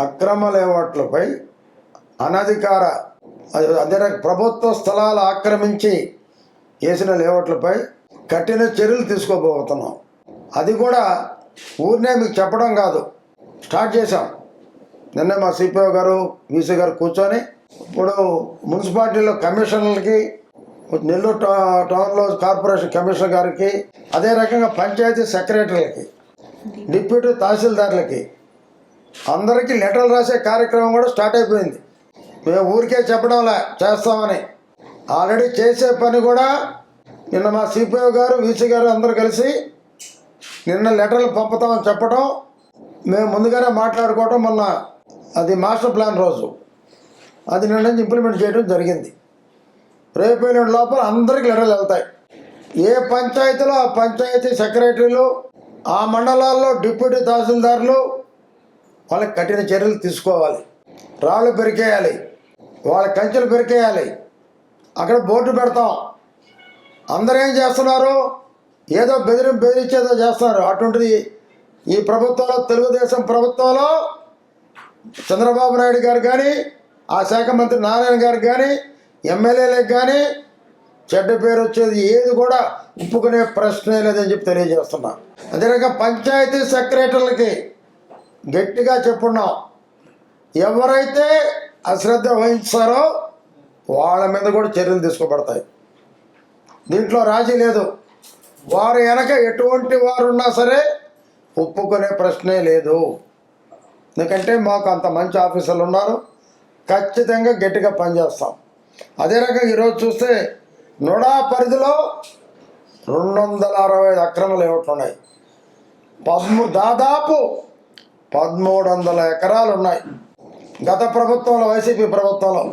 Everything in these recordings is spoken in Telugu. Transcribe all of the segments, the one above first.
అక్రమ లేఅవుట్లపై అనధికార అదే- ప్రభుత్వ స్థలాలు ఆక్రమించి వేసిన లేఅవుట్లపై కఠిన చర్యలు తీసుకోబోతున్నాం. అది కూడా ఊరినే మీకు చెప్పడం కాదు. స్టార్ట్ చేశాం. నిన్న మా సిపిఓ గారు వీసీ గారు కూర్చొని ఇప్పుడు మున్సిపాలిటీలో కమిషనర్లకి నెల్లూరు టా- టౌన్లో కార్పొరేషన్ కమిషనర్ గారికి అదే రకంగా పంచాయతీ సెక్రటరీలకి డిప్యూటీ తహసీల్దార్లకి అందరికీ లెటర్లు రాసే కార్యక్రమం కూడా స్టార్ట్ అయిపోయింది. మేము ఊరికే చెప్పడంలా చేస్తామని. ఆల్రెడీ చేసే పని కూడా నిన్న మా సిపిఐ గారు వీసీ గారు అందరూ కలిసి నిన్న లెటర్లు పంపుతామని చెప్పడం మేము ముందుగానే మాట్లాడుకోవటం మొన్న అది మాస్టర్ ప్లాన్ రోజు. అది నిన్న నుంచి ఇంప్లిమెంట్ చేయడం జరిగింది. రేపు ఎల్లుండి లోపల అందరికి లెటర్లు వెళ్తాయి. ఏ పంచాయతీలో ఆ పంచాయతీ సెక్రటరీలు ఆ మండలాల్లో డిప్యూటీ తహసీల్దార్లు వాళ్ళకి కఠిన చర్యలు తీసుకోవాలి. రాళ్ళు పెరికేయాలి. వాళ్ళ కంచెలు పెరికేయాలి. అక్కడ బోర్డు పెడతాం. అందరూ ఏం చేస్తున్నారు? ఏదో బెదిరి బెదిరించేదో చేస్తున్నారు. అటువంటిది ఈ ప్రభుత్వంలో తెలుగుదేశం ప్రభుత్వంలో చంద్రబాబు నాయుడు గారు కానీ ఆ శాఖ మంత్రి నారాయణ గారు కానీ ఎమ్మెల్యేలకు కానీ చెడ్డ పేరు వచ్చేది ఏది కూడా ఒప్పుకునే ప్రశ్నే లేదని చెప్పి తెలియజేస్తున్నా. అదే పంచాయతీ సెక్రటరీలకి గట్టిగా చెప్పున్నాం. ఎవరైతే అశ్రద్ధ వహిస్తారో వాళ్ళ మీద కూడా చర్యలు తీసుకోబడతాయి. దీంట్లో రాజీ లేదు. వారు వెనక ఎటువంటి వారు ఉన్నా సరే ఒప్పుకునే ప్రశ్నే లేదు. ఎందుకంటే మాకు అంత మంచి ఆఫీసర్లు ఉన్నారు. ఖచ్చితంగా గట్టిగా పనిచేస్తాం. అదే రకంగా ఈరోజు చూస్తే నుడా పరిధిలో రెండు వందల అరవై ఐదు అక్రమ లేఅవుట్లు ఉన్నాయి పదమూ దాదాపు పదమూడు వందల ఎకరాలు ఉన్నాయి గత ప్రభుత్వంలో వైసీపీ ప్రభుత్వంలో.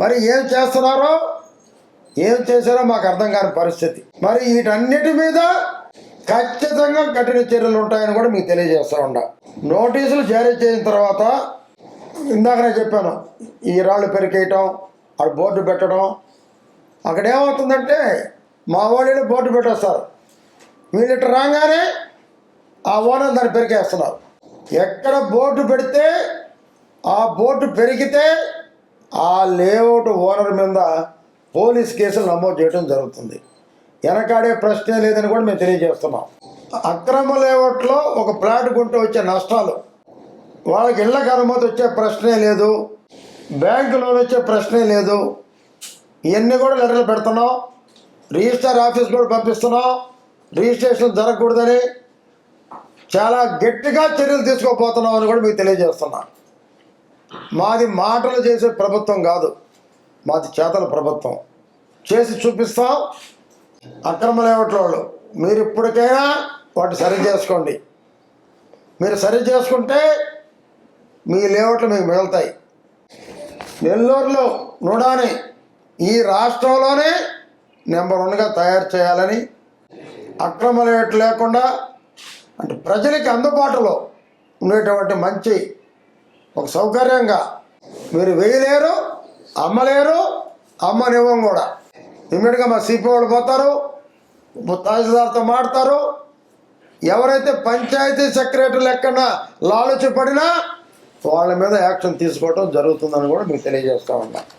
మరి ఏం చేస్తున్నారో ఏం చేశారో మాకు అర్థం కాని పరిస్థితి. మరి వీటన్నిటి మీద ఖచ్చితంగా కఠిన చర్యలు ఉంటాయని కూడా మీకు తెలియజేస్తా ఉండ నోటీసులు జారీ చేసిన తర్వాత ఇందాక నేను చెప్పాను ఈ రాళ్ళు పెరికేయటం అక్కడ బోర్డు పెట్టడం. అక్కడ ఏమవుతుందంటే మా వాళ్ళు బోర్డు పెట్టేస్తారు. వీళ్ళు ఇటు రాగానే ఆ ఓనర్ దాన్ని పెరికేస్తున్నారు. ఎక్కడ బోర్డు పెడితే ఆ బోర్డు పెరిగితే ఆ లేఅవుట్ ఓనర్ మీద పోలీస్ కేసులు నమోదు చేయడం జరుగుతుంది. వెనకాడే ప్రశ్నే లేదని కూడా మేము తెలియజేస్తున్నాం. అక్రమ లేఅవుట్లో ఒక ప్లాట్ కొంటే వచ్చే నష్టాలు వాళ్ళకి ఇళ్ళకి అనుమతి వచ్చే ప్రశ్నే లేదు బ్యాంకు లోన్ వచ్చే ప్రశ్నే లేదు. ఇవన్నీ కూడా లెటర్లు పెడుతున్నాం. రిజిస్టర్ ఆఫీస్ కూడా పంపిస్తున్నాం. రిజిస్ట్రేషన్ జరగకూడదని చాలా గట్టిగా చర్యలు తీసుకోపోతున్నాం అని కూడా మీకు తెలియజేస్తున్నా. మాది మాటలు చేసే ప్రభుత్వం కాదు. మాది చేతల ప్రభుత్వం. చేసి చూపిస్తాం. అక్రమ లేవట్లోళ్ళు. మీరు ఇప్పటికైనా వాటి సరి చేసుకోండి. మీరు సరి చేసుకుంటే మీ లేవట్లు మీకు మిగులుతాయి. నెల్లూరులో నుడాని ఈ రాష్ట్రంలోనే నెంబర్ వన్గా తయారు చేయాలని అక్రమ లేవట్లు లేకుండా అంటే ప్రజలకి అందుబాటులో ఉండేటువంటి మంచి ఒక సౌకర్యంగా మీరు వేయలేరు అమ్మలేరు అమ్మనివ్వం కూడా. ఇమ్మీడియట్గా మా సిపి వాళ్ళు పోతారు తహసీల్దార్తో మాడతారు ఎవరైతే పంచాయతీ సెక్రటరీ లెక్కన లాలుచి పడినా వాళ్ళ మీద యాక్షన్ తీసుకోవడం జరుగుతుందని కూడా మీకు తెలియజేస్తా ఉంటాను